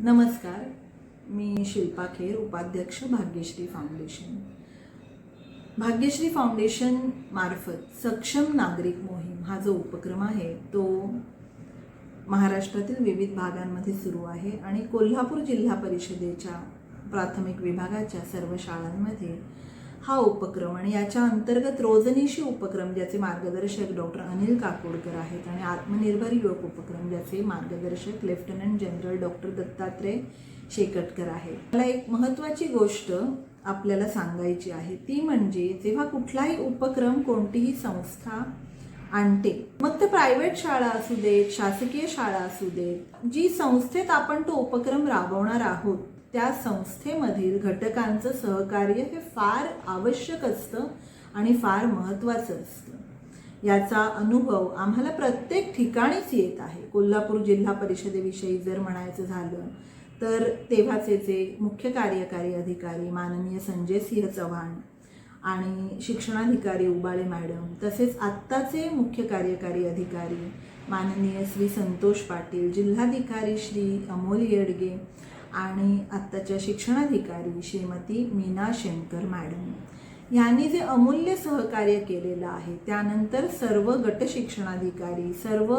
नमस्कार मी शिल्पा खेर उपाध्यक्ष Bhagyashree foundation. Bhagyashree foundation मार्फत सक्षम नागरिक मोहीम हा जो उपक्रम आहे तो महाराष्ट्रातील विविध भागांमध्ये सुरू आहे आणि कोल्हापूर जिल्हा परिषदेच्या प्राथमिक विभागाच्या सर्व शाळांमध्ये हा उपक्रम आणि याच्या अंतर्गत रोजनीशी उपक्रम ज्याचे मार्गदर्शक डॉक्टर अनिल काकोडकर आहेत आणि आत्मनिर्भर युवक उपक्रम ज्याचे मार्गदर्शक lieutenant general doctor Dattatray Shekatkar आहेत मला एक महत्त्वाची गोष्ट आपल्याला सांगायची आहे ती म्हणजे जेव्हा कुठलाही उपक्रम कोणतीही संस्था आणते मग ते प्रायव्हेट शाळा असू देत शासकीय शाळा असू देत जी संस्थेत आपण तो उपक्रम राबवणार आहोत त्या संस्थेमधील घटकांचं सहकार्य हे फार आवश्यक असतं आणि फार महत्त्वाचं असतं. याचा अनुभव आम्हाला प्रत्येक ठिकाणीच येत आहे. कोल्हापूर जिल्हा परिषदेविषयी जर म्हणायचं झालं तर तेव्हाचे जे मुख्य कार्यकारी अधिकारी माननीय संजय सिंह चव्हाण आणि शिक्षणाधिकारी उबाळे मॅडम तसेच आत्ताचे मुख्य कार्यकारी अधिकारी माननीय श्री संतोष पाटील जिल्हाधिकारी श्री अमोल येडगे आणि आत्ताच्या शिक्षणाधिकारी श्रीमती मीना शेणकर मॅडम. यांनी जे अमूल्य सहकार्य केलेलं आहे त्यानंतर सर्व गट शिक्षणाधिकारी सर्व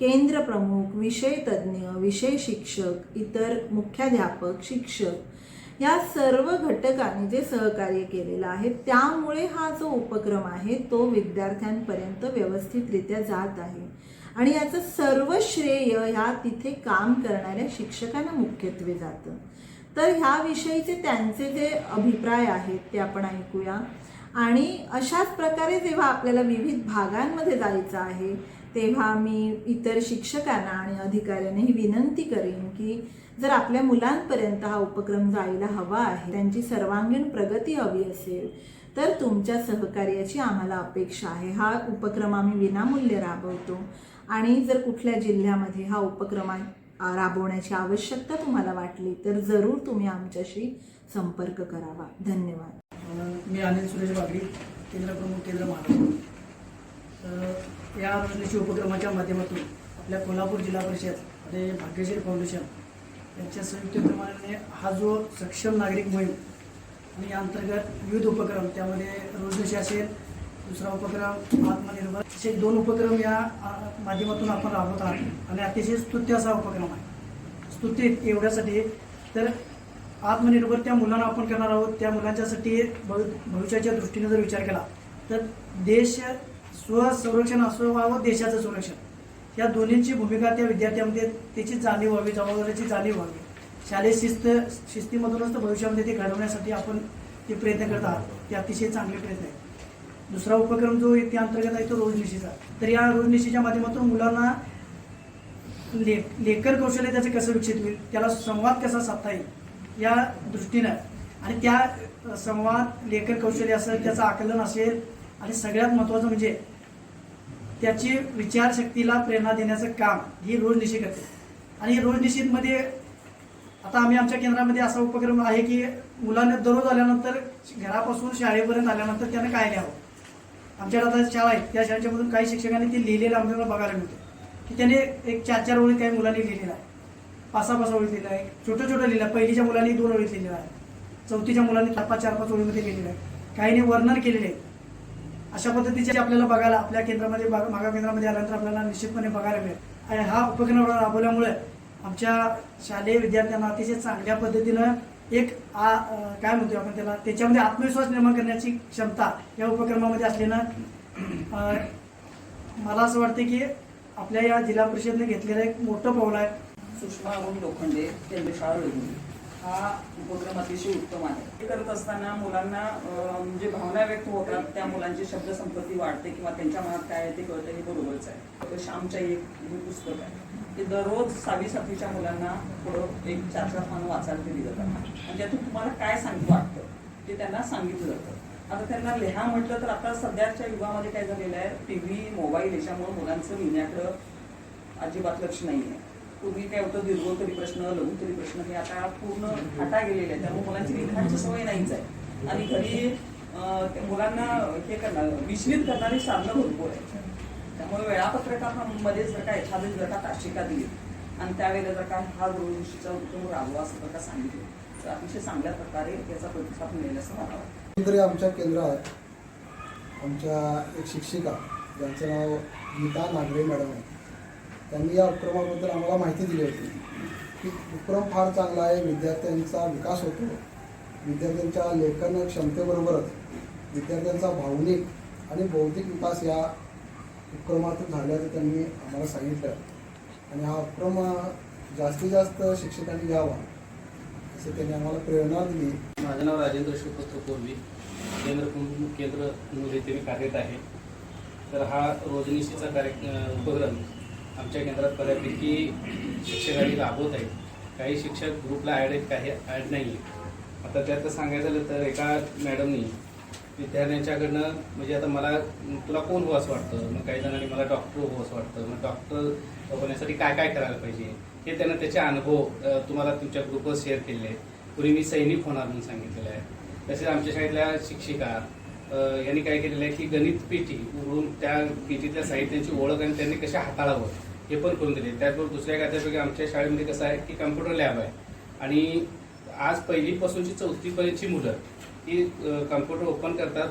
केंद्र प्रमुख विषय तज्ज्ञ विषय शिक्षक इतर मुख्याध्यापक शिक्षक या सर्व घटकांनी जे सहकार्य केलेलं आहे त्यामुळे हा जो उपक्रम आहे तो विद्यार्थ्यांपर्यंत व्यवस्थितरित्या जात आहे. आणि याचं सर्व श्रेय ह्या तिथे काम करणाऱ्या शिक्षकांना मुख्यत्वे जातं. तर ह्याविषयीचे त्यांचे जे अभिप्राय आहेत ते आपण ऐकूया. आणि अशाच प्रकारे जेव्हा आपल्याला विविध भागांमध्ये जायचं आहे तेव्हा मी इतर शिक्षकांना आणि अधिकाऱ्यांनाही विनंती करेन की जर आपल्या मुलांपर्यंत हा उपक्रम जायला हवा आहे त्यांची सर्वांगीण प्रगती हवी असेल तर तुमच्या सहकार्याची आम्हाला अपेक्षा आहे. हा उपक्रम आम्ही विनामूल्य राबवतो आणि जर कुठल्या जिल्ह्यामध्ये हा उपक्रम राबवण्याची आवश्यकता तुम्हाला वाटली तर जरूर तुम्ही आमच्याशी संपर्क करावा. धन्यवाद. मी अनिल सुरेश बागडी केंद्रप्रमुख केंद्र महाराष्ट्र तर या रोजनीशी उपक्रमाच्या माध्यमातून आपल्या कोल्हापूर जिल्हा परिषद आणि भाग्यश्री फाउंडेशन यांच्या संयुक्त उपक्रमाने हा जो सक्षम नागरिक मोहीम आणि या अंतर्गत विविध उपक्रम त्यामध्ये रोजनीशी असेल दुसरा उपक्रम आत्मनिर्भर असे दोन उपक्रम या माध्यमातून आपण राबवत आहात. आणि अतिशय स्तुत्य असा उपक्रम आहे. स्तुत्य एवढ्यासाठी तर आत्मनिर्भर त्या मुलांना आपण करणार आहोत. त्या मुलांच्यासाठी भवि भविष्याच्या दृष्टीने जर विचार केला तर देश स्वसंरक्षण असो व्हावं देशाचं संरक्षण या दोन्हींची भूमिका त्या विद्यार्थ्यांमध्ये त्याची जाणीव व्हावी जबाबदारीची जाणीव व्हावी. शालेय शिस्त शिस्तीमधूनच तर भविष्यामध्ये ते घडवण्यासाठी आपण ते प्रयत्न करत आहात. ते अतिशय चांगले प्रयत्न आहेत. दुसरा उपक्रम जो त्या अंतर्गत आहे तो रोजनिशीचा तर या रोजनिशीच्या माध्यमातून मुलांना ले लेखन कौशल्य त्याचं कसं विकसित होईल त्याला संवाद कसा साधता येईल या दृष्टीनं. आणि त्या संवाद लेखन कौशल्य असेल त्याचं आकलन असेल आणि सगळ्यात महत्त्वाचं म्हणजे त्याची विचारशक्तीला प्रेरणा देण्याचं काम ही रोजनिशी करते. आणि रोजनिशीमध्ये आता आम्ही आमच्या केंद्रामध्ये असा उपक्रम आहे की मुलांना दररोज आल्यानंतर घरापासून शाळेपर्यंत आल्यानंतर त्यानं काय लिहावं? आमच्याकडे आता शाळा आहे त्या शाळेच्यामधून काही शिक्षकांनी ते लिहिलेलं आमच्याकडे बघायला मिळतं. की त्याने एक चार चार ओळी काही मुलांनी लिहिलेला आहे पाच सहा पाच ओळीत लिहिलं आहे. छोटं छोटं लिहिलं पहिलीच्या मुलांनी दोन ओळीत लिहिलेलं आहे. चौथीच्या मुलांनी चार पाच चार पाच ओळीमध्ये लिहिलेलं आहे. काहींनी वर्णन केलेले आहे. अशा पद्धतीचे आपल्याला बघायला आपल्या केंद्रामध्ये मागा केंद्रामध्ये आल्यानंतर आपल्याला निश्चितपणे बघायला मिळेल. आणि हा उपक्रम राबवल्यामुळे आमच्या शालेय विद्यार्थ्यांना अतिशय चांगल्या पद्धतीनं एक आ काय म्हणतो आपण त्याला त्याच्यामध्ये आत्मविश्वास निर्माण करण्याची क्षमता या उपक्रमामध्ये असल्यानं मला असं वाटतं की आपल्या या जिल्हा परिषदेने घेतलेलं एक मोठं पाऊल आहे. सुषमा अरुण लोखंडे केंद्रशाळा वेगळी हा उपक्रम अतिशय उत्तम आहे. हे करत असताना मुलांना जे म्हणजे भावना व्यक्त होतात त्या मुलांची शब्दसंपत्ती वाढते किंवा त्यांच्या मनात काय आहे ते कळतं. हे बरोबरच आहे. तर श्यामच्या एक हे पुस्तक आहे. ते दररोज सहावी सातवीच्या मुलांना थोडं एक चार चार पानं वाचायला दिली जातात. आणि त्यातून तुम्हाला काय सांगितलं वाटतं? ते त्यांना सांगितलं जातं. आता त्यांना लिहा म्हटलं तर आता सध्याच्या युगामध्ये काय झालेलं आहे? टी व्ही मोबाईल याच्यामुळे मुलांचं लिहिण्याकडं अजिबात लक्ष नाही आहे पूर्वी काय होतं दीर्घोत्तरी प्रश्न लघु तरी प्रश्न हे आता पूर्ण हटा गेलेले आहेत. त्यामुळे मुलांची लिखाणची सवय नाहीच आहे. आणि घरी त्या मुलांना हे करणार विचलित करणारी साधनं भरपूर आहे. त्यामुळे वेळापत्रकामध्ये जर का एखादी जर का ताशिका दिली आणि त्यावेळेला जर का हा गुरुषीचा उत्तम राहावा असं जर का सांगितलं तर अतिशय चांगल्या प्रकारे याचा प्रतिसाद मिळेल असं मला वाटतं. तरी आमच्या केंद्रात आमच्या एक शिक्षिका ज्यांचं नाव गीता नागरे मॅडम आहे त्यांनी या उपक्रमाबद्दल आम्हाला माहिती दिली होती. की उपक्रम फार चांगला आहे विद्यार्थ्यांचा विकास होतो. विद्यार्थ्यांच्या लेखन क्षमतेबरोबरच विद्यार्थ्यांचा भावनिक आणि बौद्धिक विकास या उपक्रमातून झाल्याचं त्यांनी आम्हाला सांगितलं. आणि हा उपक्रम जास्तीत जास्त शिक्षकांनी घ्यावा असं त्यांनी आम्हाला प्रेरणा दिली. माझं नाव राजेंद्र शिवपत्र कोरवी केंद्र केंद्र म्हणून येथे मी कार्यरत आहे. तर हा रोजनिशीचा कार्य उपक्रम आमच्या केंद्रात बऱ्यापैकी शिक्षकांनी राबवत आहेत. काही शिक्षक ग्रुपला ॲड आहेत काही ॲड नाही आहे आता त्यात सांगायचं झालं तर एका मॅडमनी विद्यार्थ्यांच्याकडनं म्हणजे आता मला तुला कोण हो असं वाटतं? मग काही जणांनी मला डॉक्टर हो असं वाटतं. मग डॉक्टर होण्यासाठी काय काय करायला पाहिजे? हे त्यांना त्याचे अनुभव तुम्हाला तुमच्या ग्रुपवर शेअर केलेले आहेत. पूर्वी मी सैनिक होणार म्हणून सांगितलेलं आहे. तसेच आमच्या शाळेतल्या शिक्षिका यांनी काय केलेलं आहे की गणित पेटी उघडून त्या पेटीतल्या साहित्याची ओळख आणि त्यांनी कशा हाताळावं? हे पण करून दिले. त्याचबरोबर दुसऱ्या एक आमच्या शाळेमध्ये कसं आहे की कम्प्युटर लॅब आहे. आणि आज पहिलीपासूनची चौथीपर्यंतची मुलं ही कम्प्युटर ओपन करतात.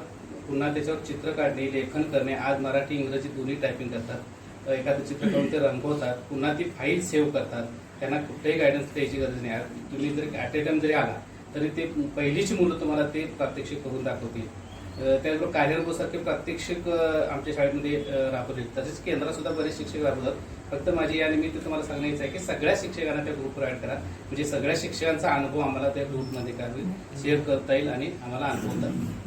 पुन्हा त्याच्यावर चित्र काढणे लेखन करणे. आज मराठी इंग्रजी दोन्ही टायपिंग करतात. एखादं चित्र काढून ते रंगवतात. पुन्हा ती फाईल सेव्ह करतात. त्यांना कुठेही गायडन्स द्यायची गरज नाही. तुम्ही जर ॲट ए टाइम जरी आला तरी ते पहिलीची मुलं तुम्हाला ते प्रात्यक्षिक करून दाखवतील. अ, त्याचबरोबर कार्यानुभवसारखे प्रात्यक्षिक आमच्या शाळेमध्ये राबवले तसेच केंद्रात सुद्धा बरेच शिक्षक राबवतात. फक्त माझी या निमित्त तुम्हाला सांगायचं आहे की सगळ्या शिक्षकांना त्या ग्रुपवर ऍड करा. म्हणजे सगळ्या शिक्षकांचा अनुभव आम्हाला त्या ग्रुपमध्ये काय शेअर करता येईल आणि आम्हाला अनुभवतात